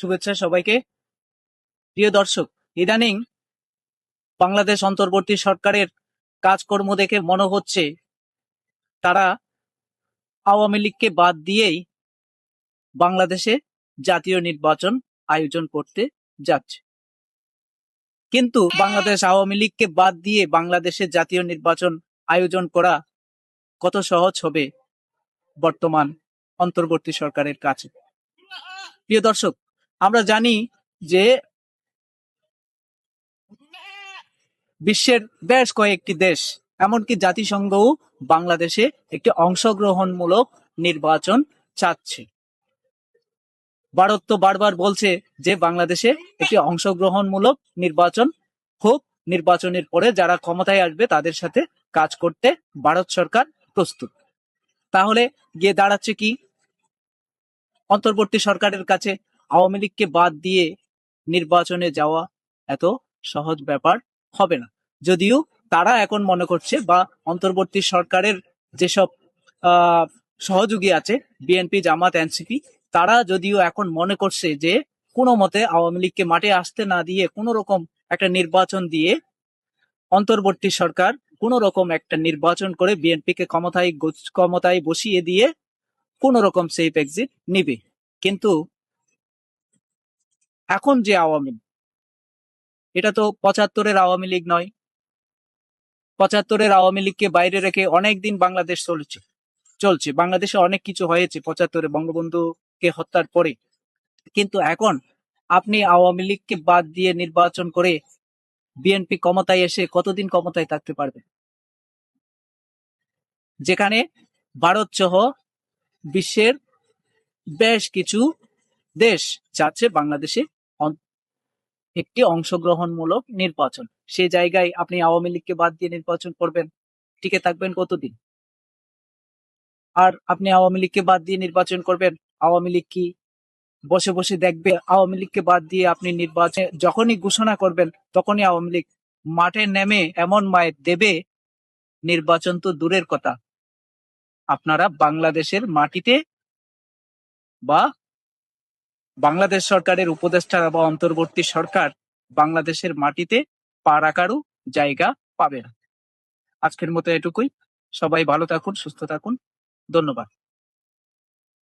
শুভেচ্ছা সবাইকে। প্রিয় দর্শক, ইদানিং বাংলাদেশ অন্তর্বর্তী সরকারের কাজকর্ম দেখে মনে হচ্ছে তারা আওয়ামী লীগকে বাদ দিয়েই বাংলাদেশে জাতীয় নির্বাচন আয়োজন করতে যাচ্ছে। কিন্তু বাংলাদেশ আওয়ামী লীগকে বাদ দিয়ে বাংলাদেশে জাতীয় নির্বাচন আয়োজন করা কত সহজ হবে বর্তমান অন্তর্বর্তী সরকারের কাছে। প্রিয় দর্শক আমরা জানি যে বিশ্বের বেশ কয়েকটি দেশ, এমনকি জাতিসংঘও বাংলাদেশে একটি অংশগ্রহণমূলক নির্বাচন চাচ্ছে। ভারত তো বারবার বলছে যে বাংলাদেশে একটি অংশগ্রহণমূলক নির্বাচন হোক, নির্বাচনের পরে যারা ক্ষমতায় আসবে তাদের সাথে কাজ করতে ভারত সরকার প্রস্তুত। তাহলে গিয়ে দাঁড়াচ্ছে কি? অন্তর্বর্তী সরকারের কাছে আওয়ামী লীগকে বাদ দিয়ে নির্বাচনে যাওয়া এত সহজ ব্যাপার হবে না। যদিও তারা এখন মনে করছে বা অন্তর্বর্তী সরকারের যেসব সহযোগী আছে, বিএনপি, জামাত, এনসিপি, তারা যদিও এখন মনে করছে যে কোনো মতে আওয়ামী লীগকে মাঠে আসতে না দিয়ে কোনো রকম একটা নির্বাচন দিয়ে অন্তর্বর্তী সরকার কোন রকম একটা নির্বাচন করে বিএনপিকে ক্ষমতায় ক্ষমতায় বসিয়ে দিয়ে কোন রকম সেফ এক্সিট নিবে। কিন্তু এখন যে আওয়ামী এটা তো পঁচাত্তরের আওয়ামী লীগ নয়। পঁচাত্তরের আওয়ামী লীগকে বাইরে রেখে অনেক দিন বাংলাদেশ চলছে চলছে। বাংলাদেশে অনেক কিছু হয়েছে পঁচাত্তরে বঙ্গবন্ধুকে হত্যার পরে। কিন্তু এখন আপনি আওয়ামী লীগকে বাদ দিয়ে নির্বাচন করে বিএনপি ক্ষমতায় এসে কতদিন ক্ষমতায় থাকতে পারবে যেখানে ভারত সহ বিশ্বের বেশ কিছু দেশ চাচ্ছে বাংলাদেশে একটি অংশগ্রহণমূলক নির্বাচন। সেই জায়গায় আপনি আওয়ামী লীগকে বাদ দিয়ে নির্বাচন করবেন। টিকে থাকবেন কতদিন? আর আপনি আওয়ামী লীগকে বাদ দিয়ে নির্বাচন করবেন, আওয়ামী লীগ কি বসে বসে দেখবে? আওয়ামী লীগকে বাদ দিয়ে আপনি নির্বাচন, যখনই ঘোষণা করবেন, তখনই আওয়ামী লীগ মাঠে নেমে এমন মায়ের দেবে, নির্বাচন তো দূরের কথা। আপনারা বাংলাদেশের মাটিতে বা বাংলাদেশ সরকারের উপদেষ্টা বা অন্তর্বর্তী সরকার বাংলাদেশের মাটিতে পা রাখারও জায়গা পাবে না। আজকের মতো এটুকুই। সবাই ভালো থাকুন, সুস্থ থাকুন। ধন্যবাদ।